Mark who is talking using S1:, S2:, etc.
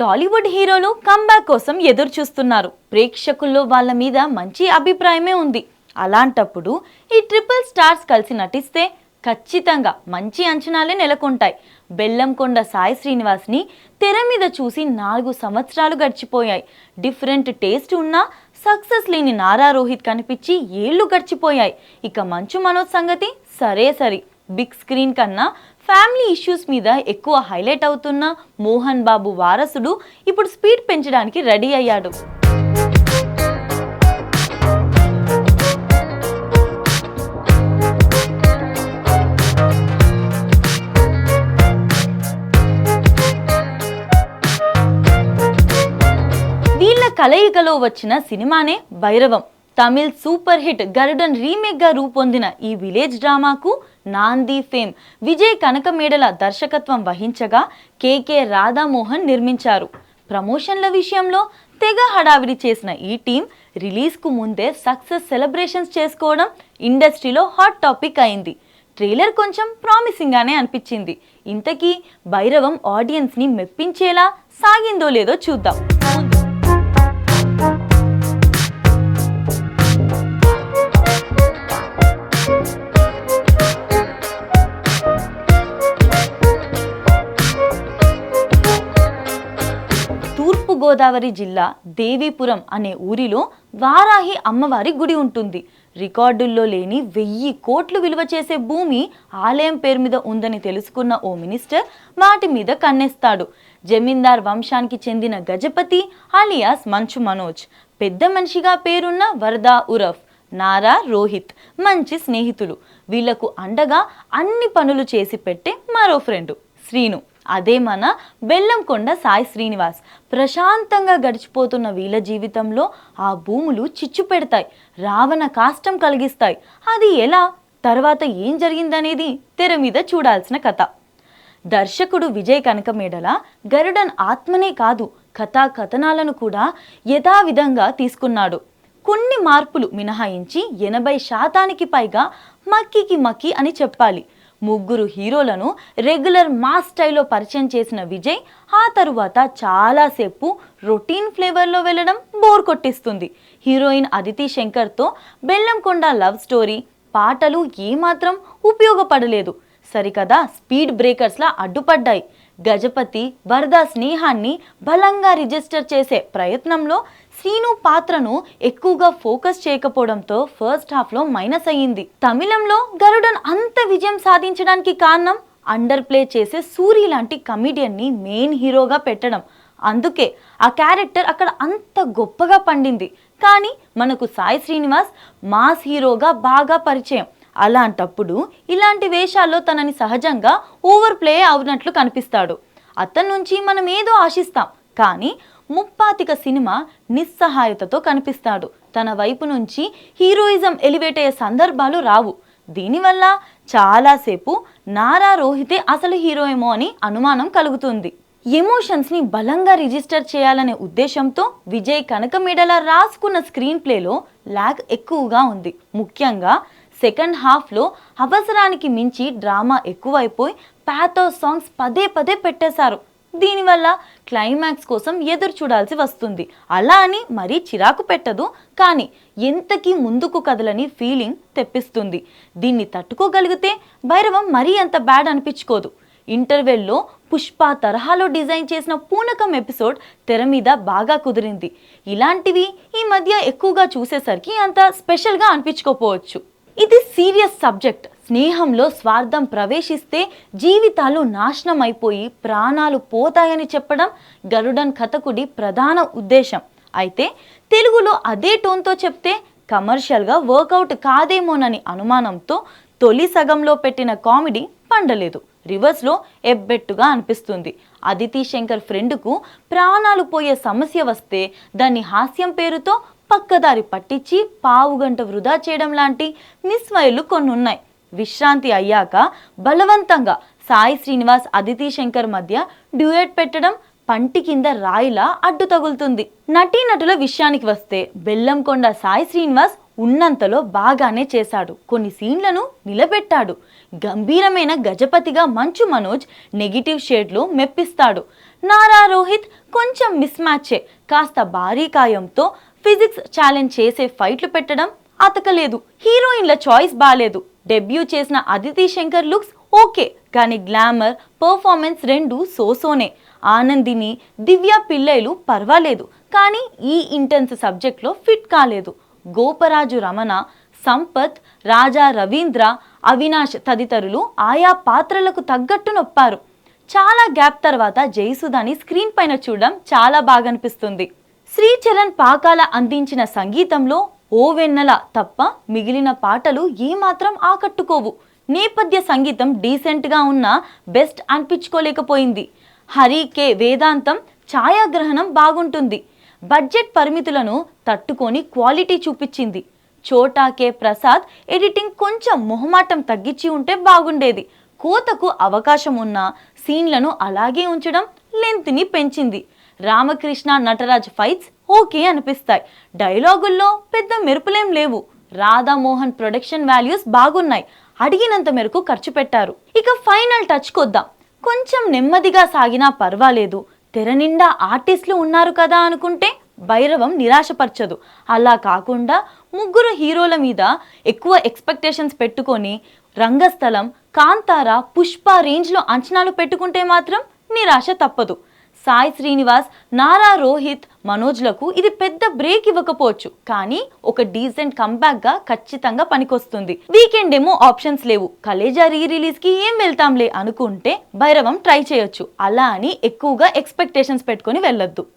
S1: టాలీవుడ్ హీరోలు కంబ్యాక్ కోసం ఎదురు చూస్తున్నారు ప్రేక్షకుల్లో వాళ్ళ మీద మంచి అభిప్రాయమే ఉంది. అలాంటప్పుడు ఈ ట్రిపుల్ స్టార్స్ కలిసి నటిస్తే ఖచ్చితంగా మంచి అంచనాలే నెలకొంటాయి. బెల్లంకొండ సాయి శ్రీనివాస్ని తెర మీద చూసి నాలుగు సంవత్సరాలు గడిచిపోయాయి. డిఫరెంట్ టేస్ట్ ఉన్నా సక్సెస్ లేని నారా రోహిత్ కనిపించి ఏళ్ళు గడిచిపోయాయి. ఇక మంచు మనోజ్ సంగతి సరే సరి. బిగ్ స్క్రీన్ కన్నా ఫ్యామిలీ ఇష్యూస్ మీద ఎక్కువ హైలైట్ అవుతున్న మోహన్ బాబు వారసుడు ఇప్పుడు స్పీడ్ పెంచడానికి రెడీ అయ్యాడు. వీళ్ళ కలయికలో వచ్చిన సినిమానే భైరవం. తమిళ్ సూపర్ హిట్ గరుడన్ రీమేక్గా రూపొందిన ఈ విలేజ్ డ్రామాకు నాంది ఫేమ్. విజయ్ కనకమేడల దర్శకత్వం వహించగా కేకే రాధామోహన్ నిర్మించారు. ప్రమోషన్ల విషయంలో తెగ హడావిడి చేసిన ఈ టీం రిలీజ్కు ముందే సక్సెస్ సెలబ్రేషన్స్ చేసుకోవడం ఇండస్ట్రీలో హాట్ టాపిక్ అయింది. ట్రైలర్ కొంచెం ప్రామిసింగ్గానే అనిపించింది. ఇంతకీ భైరవం ఆడియన్స్ని మెప్పించేలా సాగిందో లేదో చూద్దాం. తూర్పుగోదావరి జిల్లా దేవీపురం అనే ఊరిలో వారాహి అమ్మవారి గుడి ఉంటుంది. రికార్డుల్లో లేని వెయ్యి కోట్లు విలువ చేసే భూమి ఆలయం పేరు మీద ఉందని తెలుసుకున్న ఓ మినిస్టర్ వాటి మీద కన్నేస్తాడు. జమీందార్ వంశానికి చెందిన గజపతి అలియాస్ మంచు మనోజ్ పెద్ద మనిషిగా పేరున్న వరదా ఉరఫ్ నారా రోహిత్ మంచి స్నేహితులు. వీళ్ళకు అండగా అన్ని పనులు చేసి పెట్టే మరో ఫ్రెండు శ్రీను. అదే మన బెల్లంకొండ సాయి శ్రీనివాస్. ప్రశాంతంగా గడిచిపోతున్న వీళ్ళ జీవితంలో ఆ భూములు చిచ్చు పెడతాయి రావణ కాష్టం కలిగిస్తాయి. అది ఎలా? తర్వాత ఏం జరిగిందనేది తెర మీద చూడాల్సిన కథ. దర్శకుడు విజయ్ కనకమేడల గరుడన్ ఆత్మనే కాదు కథా కథనాలను కూడా యథావిధంగా తీసుకున్నాడు. కొన్ని మార్పులు మినహాయించి ఎనభై శాతానికి పైగా మక్కికి మక్కి అని చెప్పాలి. ముగ్గురు హీరోలను రెగ్యులర్ మాస్ స్టైల్లో పరిచయం చేసిన విజయ్ ఆ తరువాత చాలాసేపు రొటీన్ ఫ్లేవర్లో వెళ్ళడం బోర్ కొట్టిస్తుంది. హీరోయిన్ అదితి శంకర్తో బెల్లంకొండ లవ్ స్టోరీ పాటలు ఏమాత్రం ఉపయోగపడలేదు. సరికదా స్పీడ్ బ్రేకర్స్లా అడ్డుపడ్డాయి. గజపతి వరద స్నేహాన్ని బలంగా రిజిస్టర్ చేసే ప్రయత్నంలో శ్రీను పాత్రను ఎక్కువగా ఫోకస్ చేయకపోవడంతో ఫస్ట్ హాఫ్లో మైనస్ అయ్యింది. తమిళంలో గరుడన్ అంత విజయం సాధించడానికి కారణం అండర్ ప్లే చేసే సూరి లాంటి కమిడియన్ని మెయిన్ హీరోగా పెట్టడం. అందుకే ఆ క్యారెక్టర్ అక్కడ అంత గొప్పగా పండింది. కానీ మనకు సాయి శ్రీనివాస్ మాస్ హీరోగా బాగా పరిచయం. అలాంటప్పుడు ఇలాంటి వేషాల్లో తనని సహజంగా ఓవర్ ప్లే అవునట్లు కనిపిస్తాడు. అతని నుంచి మనం ఏదో ఆశిస్తాం. కానీ ముప్పాతిక సినిమా నిస్సహాయతతో కనిపిస్తాడు. తన వైపు నుంచి హీరోయిజం ఎలివేట్ అయ్యే సందర్భాలు రావు. దీనివల్ల చాలాసేపు నారా రోహితే అసలు హీరో ఏమో అని అనుమానం కలుగుతుంది. ఎమోషన్స్ని బలంగా రిజిస్టర్ చేయాలనే ఉద్దేశంతో విజయ్ కనకమేడల రాసుకున్న స్క్రీన్ ప్లేలో ల్యాగ్ ఎక్కువగా ఉంది. ముఖ్యంగా సెకండ్ హాఫ్లో అవసరానికి మించి డ్రామా ఎక్కువైపోయి ప్యాథో సాంగ్స్ పదే పదే పెట్టేశారు. దీనివల్ల క్లైమాక్స్ కోసం ఎదురు చూడాల్సి వస్తుంది. అలా అని మరీ చిరాకు పెట్టదు కానీ ఎంతకీ ముందుకు కదలని ఫీలింగ్ తెప్పిస్తుంది. దీన్ని తట్టుకోగలిగితే భైరవం మరీ అంత బ్యాడ్ అనిపించుకోదు. ఇంటర్వెల్లో పుష్ప తరహాలో డిజైన్ చేసిన పూనకం ఎపిసోడ్ తెర మీద బాగా కుదిరింది. ఇలాంటివి ఈ మధ్య ఎక్కువగా చూసేసరికి అంత స్పెషల్గా అనిపించుకోపోవచ్చు. ఇది సీరియస్ సబ్జెక్ట్. స్నేహంలో స్వార్థం ప్రవేశిస్తే జీవితాలు నాశనం అయిపోయి ప్రాణాలు పోతాయని చెప్పడం గరుడన్ కథకుడి ప్రధాన ఉద్దేశం. అయితే తెలుగులో అదే టోన్తో చెప్తే కమర్షియల్గా వర్కౌట్ కాదేమోనని అనుమానంతో తొలి సగంలో పెట్టిన కామెడీ పండలేదు. రివర్స్లో ఎబ్బెట్టుగా అనిపిస్తుంది. అదితి శంకర్ ఫ్రెండ్కు ప్రాణాలు పోయే సమస్య వస్తే దాన్ని హాస్యం పేరుతో పక్కదారి పట్టించి పావు గంట వృధా చేయడం లాంటి మిస్వైలు కొన్ని ఉన్నాయి విశ్రాంతి అయ్యాక బలవంతంగా సాయి శ్రీనివాస్ అదితి శంకర్ మధ్య డ్యూయట్ పెట్టడం పంటి కింద రాయిలా అడ్డు తగులుతుంది. నటీనటుల విషయానికి వస్తే బెల్లంకొండ సాయి శ్రీనివాస్ ఉన్నంతలో బాగానే చేశాడు. కొన్ని సీన్లను నిలబెట్టాడు. గంభీరమైన గజపతిగా మంచు మనోజ్ నెగిటివ్ షేడ్లో మెప్పిస్తాడు. నారా రోహిత్ కొంచెం మిస్ మ్యాచే కాస్త భారీ కాయంతో ఫిజిక్స్ ఛాలెంజ్ చేసే ఫైట్లు పెట్టడం అతకలేదు. హీరోయిన్ల చాయిస్ బాలేదు. డెబ్యూ చేసిన అదితి శంకర్ లుక్స్ ఓకే కానీ గ్లామర్ పర్ఫార్మెన్స్ రెండు సోసోనే. ఆనందిని దివ్య పిల్లలు పర్వాలేదు కానీ ఈ ఇంటెన్స్ సబ్జెక్ట్లో ఫిట్ కాలేదు. గోపరాజు రమణ సంపత్ రాజా రవీంద్ర అవినాష్ తదితరులు ఆయా పాత్రలకు తగ్గట్టు నొప్పారు. చాలా గ్యాప్ తర్వాత జయసుధాని స్క్రీన్ పైన చూడడం చాలా బాగా అనిపిస్తుంది శ్రీచరణ్ పాకాల అందించిన సంగీతంలో ఓ వెన్నెల తప్ప మిగిలిన పాటలు ఏమాత్రం ఆకట్టుకోవు. నేపథ్య సంగీతం డీసెంట్గా ఉన్నా బెస్ట్ అనిపించుకోలేకపోయింది. హరి కే వేదాంతం ఛాయాగ్రహణం బాగుంటుంది. బడ్జెట్ పరిమితులను తట్టుకొని క్వాలిటీ చూపించింది. చోటా కే ప్రసాద్ ఎడిటింగ్ కొంచెం మొహమాటం తగ్గించి ఉంటే బాగుండేది. కోతకు అవకాశం ఉన్న సీన్లను అలాగే ఉంచడం లెంత్ని పెంచింది. రామకృష్ణ నటరాజ్ ఫైట్స్ ఓకే అనిపిస్తాయి. డైలాగుల్లో పెద్ద మెరుపులేం లేవు. రాధామోహన్ ప్రొడక్షన్ వాల్యూస్ బాగున్నాయి. అడిగినంత మేరకు ఖర్చు పెట్టారు. ఇక ఫైనల్ టచ్ కొద్దాం. కొంచెం నెమ్మదిగా సాగినా పర్వాలేదు. తెర నిండా ఆర్టిస్టులు ఉన్నారు కదా అనుకుంటే భైరవం నిరాశపరచదు. అలా కాకుండా ముగ్గురు హీరోల మీద ఎక్కువ ఎక్స్పెక్టేషన్స్ పెట్టుకొని రంగస్థలం కాంతార పుష్ప రేంజ్లో అంచనాలు పెట్టుకుంటే మాత్రం నిరాశ తప్పదు. సాయి శ్రీనివాస్ నారా రోహిత్ మనోజ్లకు ఇది పెద్ద బ్రేక్ ఇవ్వకపోవచ్చు. కానీ ఒక డీసెంట్ కంబ్యాక్గా ఖచ్చితంగా పనికొస్తుంది. వీకెండ్ ఏమో ఆప్షన్స్ లేవు. కలేజా రీ రిలీజ్కి ఏం వెళ్తాంలే అనుకుంటే భైరవం ట్రై చేయొచ్చు. అలా అని ఎక్కువగా ఎక్స్పెక్టేషన్స్ పెట్టుకొని వెళ్ళొద్దు.